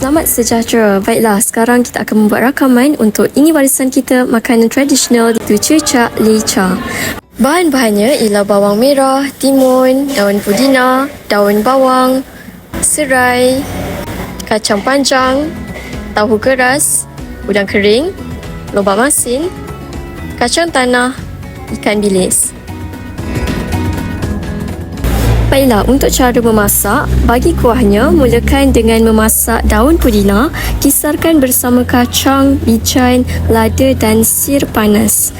Selamat sejahtera. Baiklah, sekarang kita akan membuat rakaman untuk ini warisan kita makanan tradisional itu cucak leca. Bahan-bahannya ialah bawang merah, timun, daun pudina, daun bawang, serai, kacang panjang, tahu keras, udang kering, lobak masin, kacang tanah, ikan bilis. Baiklah, untuk cara memasak, bagi kuahnya, mulakan dengan memasak daun pudina, kisarkan bersama kacang, bican, lada dan sir panas.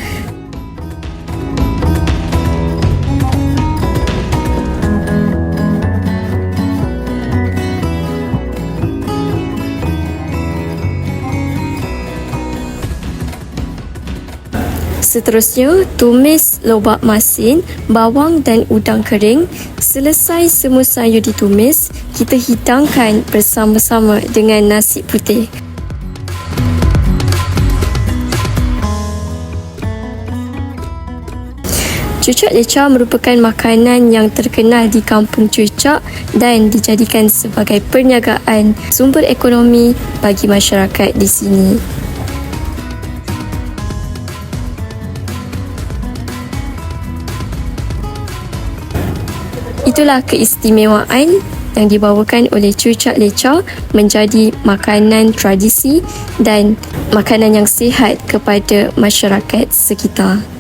Seterusnya, tumis lobak masin, bawang dan udang kering. Selesai semua sayur ditumis, kita hidangkan bersama-sama dengan nasi putih. Cucak leca merupakan makanan yang terkenal di kampung Cucak dan dijadikan sebagai perniagaan sumber ekonomi bagi masyarakat di sini. Itulah keistimewaan yang dibawakan oleh cucak leca menjadi makanan tradisi dan makanan yang sihat kepada masyarakat sekitar.